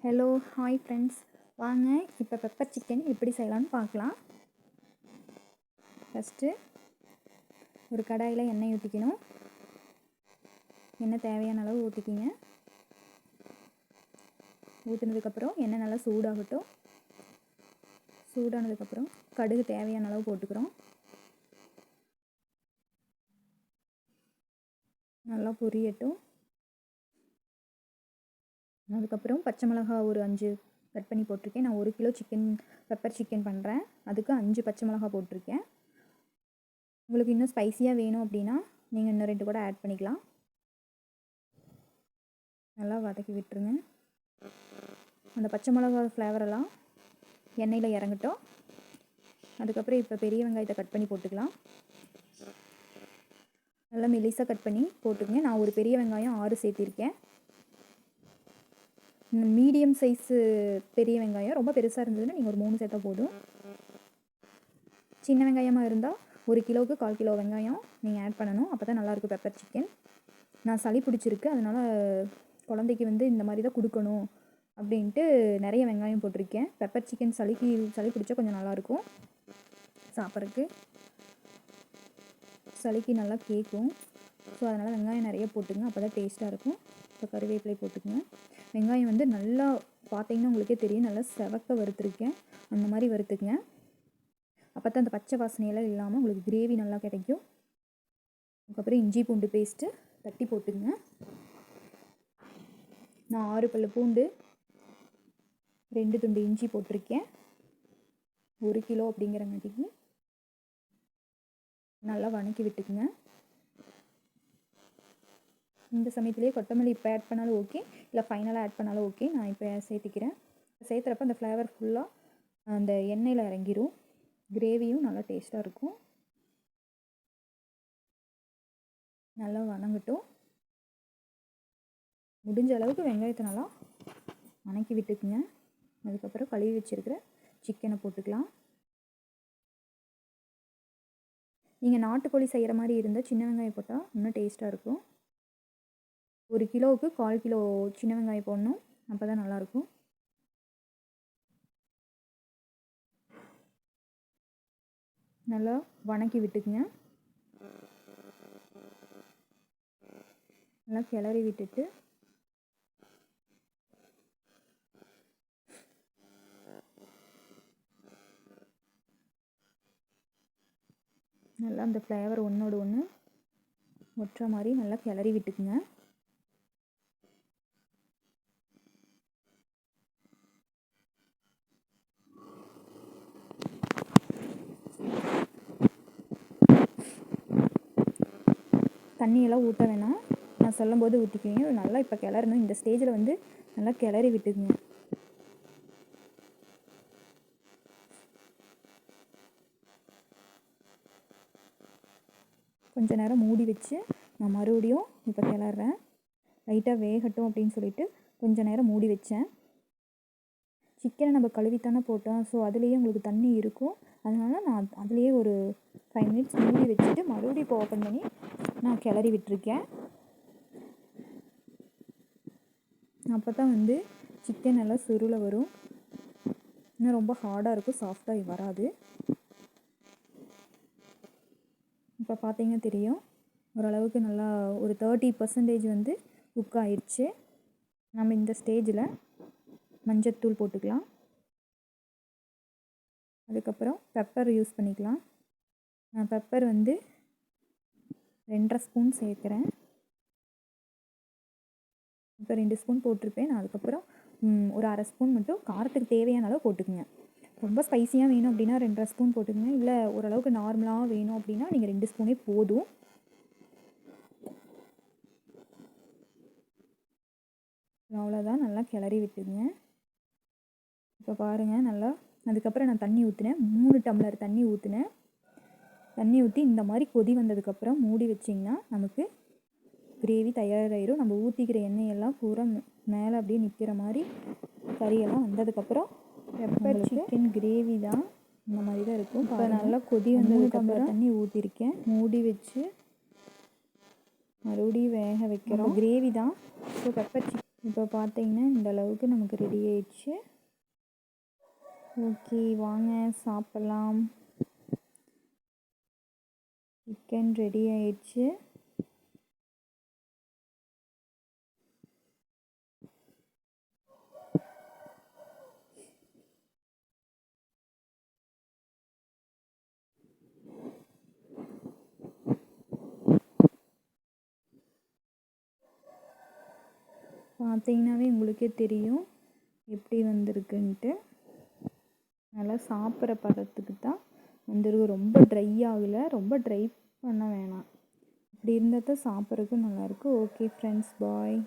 Hello hi friends வாங்க இப்போ pepper chicken எப்படி செய்யலாம்னு பார்க்கலாம். ஃபஸ்ட்டு ஒரு கடாயில் எண்ணெய் ஊற்றிக்கணும் எண்ணெய் தேவையான அளவு ஊற்றிக்கிங்க ஊற்றுனதுக்கப்புறம் எண்ணெய் நல்லா சூடாகட்டும். சூடானதுக்கப்புறம் கடுகு தேவையான அளவு போட்டுக்கிறோம். நல்லா பொரியட்டும். அதுக்கப்புறம் பச்சை மிளகா ஒரு அஞ்சு கட் பண்ணி போட்டிருக்கேன். நான் ஒரு கிலோ சிக்கன் பெப்பர் சிக்கன் பண்ணுறேன் அதுக்கு அஞ்சு பச்சை மிளகா போட்டிருக்கேன். உங்களுக்கு இன்னும் ஸ்பைஸியாக வேணும் அப்படின்னா நீங்கள் இன்னும் ரெண்டு கூட ஆட் பண்ணிக்கலாம். நல்லா வதக்கி விட்டுருங்க. அந்த பச்சை மிளகா ஃப்ளேவரெல்லாம் எண்ணெயில் இறங்கட்டும். அதுக்கப்புறம் இப்போ பெரிய வெங்காயத்தை கட் பண்ணி போட்டுக்கலாம். நல்லா மெலிசாக கட் பண்ணி போட்டுக்கங்க. நான் ஒரு பெரிய வெங்காயம் ஆறு சேர்த்திருக்கேன். மீடியம் சைஸு பெரிய வெங்காயம் ரொம்ப பெருசாக இருந்ததுன்னா நீங்கள் ஒரு மூணு சேர்த்தா போதும். சின்ன வெங்காயமாக இருந்தால் ஒரு கிலோவுக்கு கால் கிலோ வெங்காயம் நீங்கள் ஆட் பண்ணணும். அப்போ தான் நல்லாயிருக்கும் பெப்பர் சிக்கன் நான் சளி பிடிச்சிருக்கு. அதனால் குழந்தைக்கு வந்து இந்த மாதிரி தான் கொடுக்கணும் அப்படின்ட்டு நிறைய வெங்காயம் போட்டிருக்கேன். பெப்பர் சிக்கன் சளிக்கு சளி பிடிச்சா கொஞ்சம் நல்லாயிருக்கும் சாப்பிட்றதுக்கு சளிக்கு நல்லா கேட்கும். ஸோ அதனால் வெங்காயம் நிறைய போட்டுங்க. அப்போ தான் டேஸ்ட்டாக இருக்கும். இப்போ கருவேப்பிலை போட்டுக்கங்க. வெங்காயம் வந்து நல்லா பார்த்தீங்கன்னா உங்களுக்கே தெரியும். நல்லா செவக்க வறுத்துருக்கேன். அந்த மாதிரி வறுத்துக்குங்க. அப்போ தான் அந்த பச்சை வாசனையெல்லாம் இல்லாமல் உங்களுக்கு கிரேவி நல்லா கிடைக்கும். அதுக்கப்புறம் இஞ்சி பூண்டு பேஸ்ட்டு தட்டி போட்டுங்க நான் ஆறு பல்லு பூண்டு ரெண்டு துண்டு இஞ்சி போட்டிருக்கேன். ஒரு கிலோ அப்படிங்கிறங்காட்டிக்கு நல்லா வணக்கி விட்டுக்குங்க. இந்த சமயத்துலேயே கொத்தமல்லி இப்போ ஆட் பண்ணாலும் ஓகே இல்லை ஃபைனலாக ஆட் பண்ணாலும் ஓகே நான் இப்போ சேர்த்துக்கிறேன். சேர்த்துறப்ப அந்த ஃப்ளேவர் ஃபுல்லாக அந்த எண்ணெயில் இறங்கிரும். கிரேவியும் நல்லா டேஸ்ட்டாக இருக்கும். நல்லா வணங்கட்டும். முடிஞ்ச அளவுக்கு வெங்காயத்தை நல்லா வணக்கி விட்டுக்குங்க. அதுக்கப்புறம் கழுவி வச்சுருக்கிற சிக்கனை போட்டுக்கலாம். நீங்கள் நாட்டுக்கோழி செய்கிற மாதிரி இருந்தால் சின்ன வெங்காயம் போட்டால் இன்னும் டேஸ்ட்டாக இருக்கும். ஒரு கிலோவுக்கு கால் கிலோ சின்ன வெங்காயம் போடணும். அப்போ தான் நல்லாயிருக்கும். நல்லா வணக்கி விட்டுக்குங்க. நல்லா கிளறி விட்டுட்டு. நல்லா அந்த ஃப்ளேவர் ஒன்றோடு ஒன்று ஒட்டுற மாதிரி நல்லா கிளறி விட்டுக்குங்க. தண்ணியெல்லாம் ஊற்ற வேணாம். நான் சொல்லும் போது ஊற்றிக்குவீங்க நல்லா இப்போ கிளறணும். இந்த ஸ்டேஜில் வந்து நல்லா கிளறி விட்டுக்குங்க. கொஞ்ச நேரம் மூடி வச்சு நான் மறுபடியும் இப்போ கிளறேன். லைட்டாக வேகட்டும் அப்படின்னு சொல்லிட்டு கொஞ்ச நேரம் மூடி வச்சேன். சிக்கனை நம்ம கழுவித்தானே போட்டோம். ஸோ அதுலேயே உங்களுக்கு தண்ணி இருக்கும். அதனால் நான் அதுலேயே ஒரு ஃபைவ் மினிட்ஸ் மூடி வச்சுட்டு மறுபடியும் இப்போ ஓப்பன் பண்ணி நான் கிளறி விட்டுருக்கேன். அப்போ தான் வந்து சிக்கன் நல்லா சுருளை வரும். இன்னும் ரொம்ப ஹார்டாக இருக்கும் சாஃப்டாக வராது. இப்போ பார்த்தீங்கன்னா தெரியும் ஓரளவுக்கு நல்லா ஒரு தேர்ட்டி பர்சன்டேஜ் வந்து குக் ஆயிடுச்சு நம்ம இந்த ஸ்டேஜில் மஞ்சத்தூள் போட்டுக்கலாம். அதுக்கப்புறம் பெப்பர் யூஸ் பண்ணிக்கலாம். நான் பெப்பர் வந்து ரெண்டரை ஸ்பூன் சேர்க்குறேன். இப்போ ரெண்டு ஸ்பூன் போட்டிருப்பேன். நான் அதுக்கப்புறம் ஒரு அரை ஸ்பூன் மட்டும் காரத்துக்கு தேவையான அளவு போட்டுக்குங்க. ரொம்ப ஸ்பைஸியாக வேணும் அப்படின்னா ரெண்டரை ஸ்பூன் போட்டுக்குங்க. இல்லை ஓரளவுக்கு நார்மலாக வேணும் அப்படின்னா நீங்கள் ரெண்டு ஸ்பூனே போதும். அவ்வளோதான் நல்லா கிளறி விட்டுங்க இப்போ பாருங்கள் நல்லா அதுக்கப்புறம் நான் தண்ணி ஊற்றினேன் மூணு டம்ளர் தண்ணி ஊற்றினேன் தண்ணி ஊற்றி இந்த மாதிரி கொதி வந்ததுக்கப்புறம் மூடி வச்சிங்கன்னா நமக்கு கிரேவி தயாராகிடும் நம்ம ஊற்றிக்கிற எண்ணெயெல்லாம் பூரா மேலே அப்படியே நிற்கிற மாதிரி கறியெல்லாம் வந்ததுக்கப்புறம் பெப்பர் சிக்கன் கிரேவி தான். இந்த மாதிரி தான் இருக்கும். இப்போ நல்லா கொதி வந்ததுக்கப்புறம் தண்ணி ஊற்றிருக்கேன் மூடி வச்சு மறுபடியும் வேக வைக்கிறோம். கிரேவி தான். ஸோ பெப்பர் சிக் இப்போ பார்த்தீங்கன்னா இந்த அளவுக்கு நமக்கு ரெடி ஆயிடுச்சு. ஓகே வாங்க சாப்பிட்லாம். சிக்கன் ரெடி ஆயிடுச்சு. பார்த்தீங்கன்னாவே உங்களுக்கே தெரியும் எப்படி வந்திருக்குன்ட்டு. நல்லா சாப்பிட்ற பதத்துக்கு தான் வந்துருக்கு ரொம்ப ட்ரை ஆகலை. ரொம்ப ட்ரை பண்ண வேணாம். இப்படி இருந்தால் தான் சாப்பிட்றதுக்கு நல்லாயிருக்கு ஓகே ஃப்ரெண்ட்ஸ் பாய்